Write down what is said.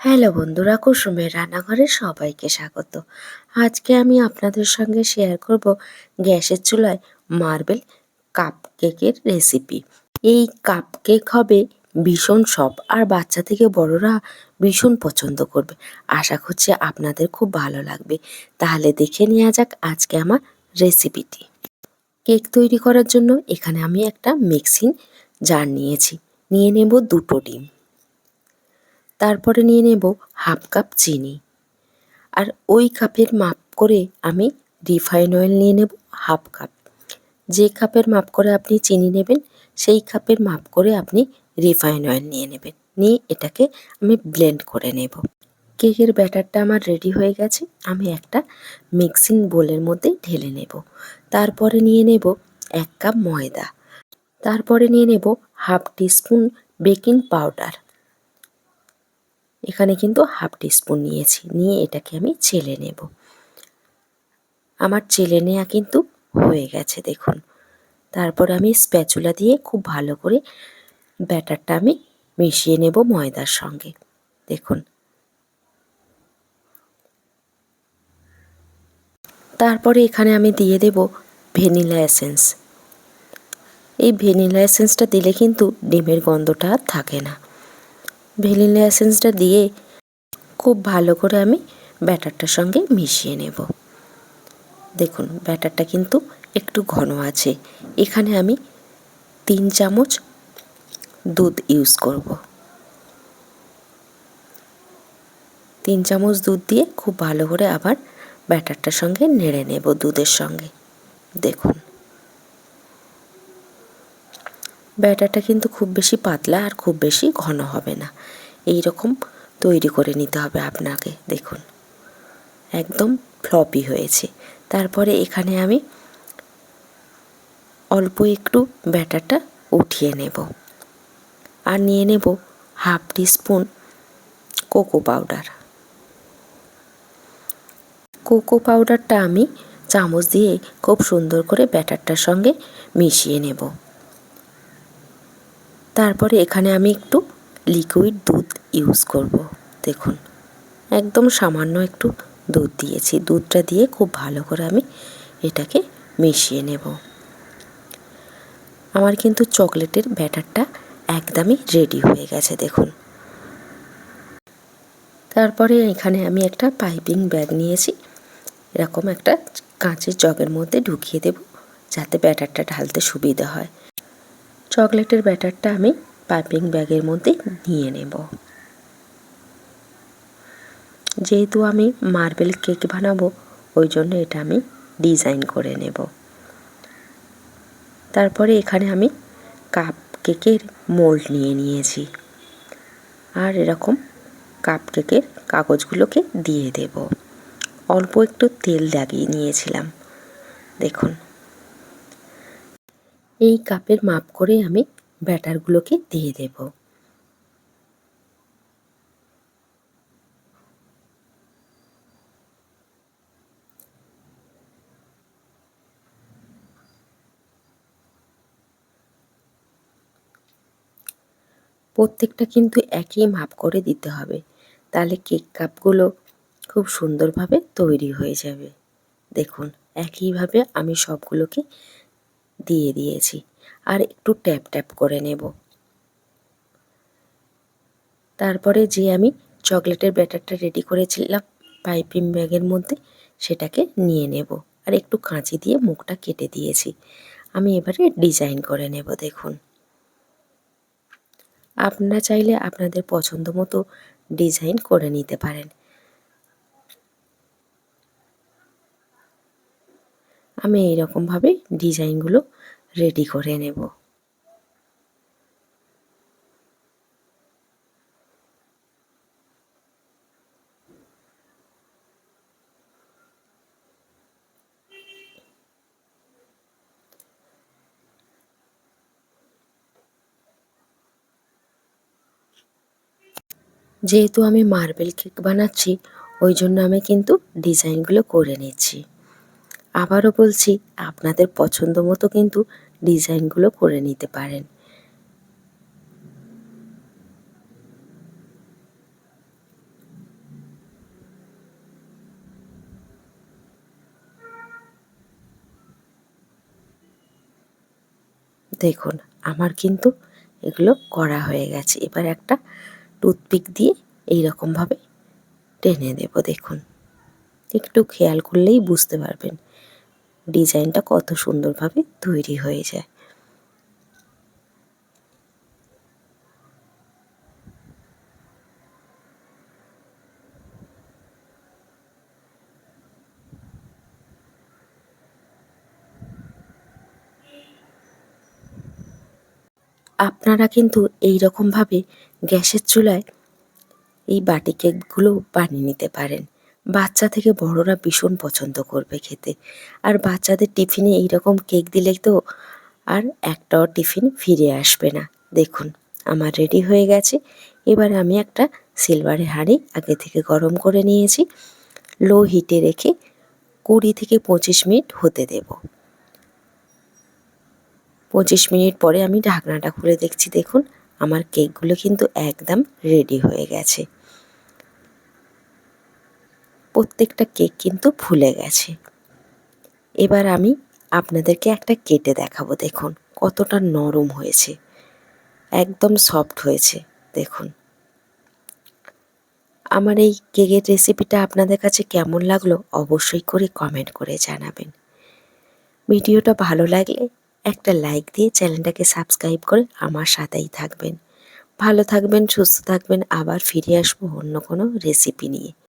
Hello বন্ধুরা, কুসুমের রান্নাঘরে সবাইকে স্বাগত। আজকে আমি আপনাদের সঙ্গে শেয়ার করব গ্যাসের চুলায় মার্বেল কাপ কেকের রেসিপি এই কাপ কেক হবে ভীষণ সব, আর বাচ্চা থেকে বড়রা ভীষণ পছন্দ করবে। আশা করছি আপনাদের খুব ভালো লাগবে। তাহলে দেখে নেওয়া যাক আজকে আমার রেসিপিটি কেক তৈরি করার জন্য এখানে আমি একটা মিক্সিং জার নিয়েছি। নিয়ে নেব দুটো ডিম। তারপরে নিয়ে নেব হাফ কাপ চিনি। আর ওই কাপের মাপ করে আমি রিফাইন অয়েল নিয়ে নেব হাফ কাপ। যে কাপের মাপ করে আপনি চিনি নেবেন, সেই কাপের মাপ করে আপনি রিফাইন অয়েল নিয়ে নেবেন। নিয়ে এটাকে আমি ব্লেন্ড করে নেব। কেকের ব্যাটারটা আমার রেডি হয়ে গেছে। আমি একটা মিক্সিং বোলের মধ্যে ঢেলে নেব। তারপরে নিয়ে নেব এক কাপ ময়দা। তারপরে নিয়ে নেব হাফ টিস্পুন বেকিং পাউডার। এখানে কিন্তু হাফ টিস্পুন নিয়েছি, নিয়ে এটাকে আমি চেলে নেব। আমার চেলে নেওয়া কিন্তু হয়ে গেছে, দেখুন। তারপর আমি স্প্যাচুলা দিয়ে খুব ভালো করে ব্যাটারটা আমি মিশিয়ে নেব ময়দার সঙ্গে, দেখুন। তারপরে এখানে আমি দিয়ে দেব ভ্যানিলা এসেন্স। এই ভ্যানিলা এসেন্সটা দিলে কিন্তু ডিমের গন্ধটা আর থাকে না। ভ্যানিলা এসেন্সটা দিয়ে খুব ভালো করে আমি ব্যাটারটার সঙ্গে মিশিয়ে নেব। দেখুন, ব্যাটারটা কিন্তু একটু ঘন আছে। এখানে আমি তিন চামচ দুধ ইউজ করব। তিন চামচ দুধ দিয়ে খুব ভালো করে আবার ব্যাটারটার সঙ্গে নেড়ে নেব দুধের সঙ্গে। দেখুন। ব্যাটারটা কিন্তু খুব বেশি পাতলা আর খুব বেশি ঘন হবে না। এই রকম তৈরি করে নিতে হবে আপনাকে, দেখুন। একদম ফ্লপি হয়েছে। তারপরে এখানে আমি অল্প একটু ব্যাটারটা উঠিয়ে নেব। আর নিয়ে নেব half spoon cocoa powder. Cocoa পাউডারটা আমি চামচ দিয়ে খুব সুন্দর করে ব্যাটারটার সঙ্গে মিশিয়ে নেব। তারপরে এখানে আমি একটু লিকুইড দুধ ইউজ করব। দেখুন, একদম সামান্য একটু দুধ দিয়েছি। দুধটা দিয়ে খুব ভালো করে আমি এটাকে মিশিয়ে নেব। আমার কিন্তু চকলেটের ব্যাটারটা একদমই রেডি হয়ে গেছে, দেখুন। তারপরে এখানে আমি একটা পাইপিং ব্যাগ নিয়েছি। এরকম একটা কাঁচের জগের মধ্যে ঢুকিয়ে দেব যাতে ব্যাটারটা ঢালতে সুবিধা হয়। চকলেটের ব্যাটারটা আমি পাইপিং ব্যাগের মধ্যে নিয়ে নেব। যেহেতু আমি মার্বেল কেক বানাবো, ওই জন্য এটা আমি ডিজাইন করে নেব। তারপরে এখানে আমি কাপ কেকের মোল্ড নিয়ে নিয়েছি। আর এরকম কাপ কেকের কাগজগুলোকে দিয়ে দেব। অল্প একটু তেল লাগিয়ে নিয়েছিলাম। দেখুন এই কাপের মাপ করে আমি ব্যাটারগুলোকে দিয়ে দেব। প্রত্যেকটা কিন্তু একই মাপ করে দিতে হবে, তাহলে কেক কাপগুলো খুব সুন্দরভাবে তৈরি হয়ে যাবে। দেখুন, একইভাবে আমি সবগুলোকে দিয়ে দিয়েছি। আর একটু ট্যাপ ট্যাপ করে নেব। তারপরে যে আমি চকলেটের ব্যাটারটা রেডি করেছিলাম পাইপিং ব্যাগের মধ্যে, সেটাকে নিয়ে নেব। আর একটু কাঁচি দিয়ে মুখটা কেটে দিয়েছি। আমি এবারে ডিজাইন করে নেব, দেখুন। আপনারা চাইলে আপনাদের পছন্দ মতো ডিজাইন করে নিতে পারেন। আমি এইরকমভাবে ডিজাইনগুলো রেডি করে নেব। যেহেতু আমি মার্বেল কেক বানাচ্ছি, ওই জন্য আমি কিন্তু ডিজাইনগুলো করে নিচ্ছি। আবারও বলছি, আপনাদের পছন্দ মতো কিন্তু ডিজাইনগুলো করে নিতে পারেন। দেখুন, আমার কিন্তু এগুলো করা হয়ে গেছে। এবার একটা টুথপিক দিয়ে এই রকমভাবে টেনে দেব, দেখুন। একটু খেয়াল করলেই বুঝতে পারবেন। ডিজাইনটা কত সুন্দরভাবে তৈরি হয়ে যায় আপনারা কিন্তু এই রকমভাবে গ্যাসের চুলায় এই বাটি কেকগুলো বানিয়ে নিতে পারেন। বাচ্চা থেকে বড়রা ভীষণ পছন্দ করবে খেতে। আর বাচ্চাদের টিফিনে এই রকম কেক দিলে তো আর একটাও টিফিন ফিরে আসবে না। দেখুন, আমার রেডি হয়ে গেছে। এবার আমি একটা সিলভারের হাঁড়ি আগে থেকে গরম করে নিয়েছি। লো হিটে রেখে কুড়ি থেকে পঁচিশ মিনিট হতে দেবো। পঁচিশ মিনিট পরে আমি ঢাকনাটা খুলে দেখছি। দেখুন, আমার কেকগুলো কিন্তু একদম রেডি হয়ে গেছে। প্রত্যেকটা কেক কিন্তু ফুলে গেছে। এবার আমি আপনাদেরকে একটা কেটে দেখাবো, দেখুন কতটা নরম হয়েছে, একদম সফট হয়েছে, দেখুন। আমার এই কেকের রেসিপিটা আপনাদের কাছে কেমন লাগল অবশ্যই করে কমেন্ট করে জানাবেন। ভিডিওটা ভালো লাগলে একটা লাইক দিয়ে চ্যানেলটাকে সাবস্ক্রাইব করে আমার সাথেই থাকবেন। ভালো থাকবেন, সুস্থ থাকবেন, আবার ফিরে আসব অন্য কোনো রেসিপি নিয়ে।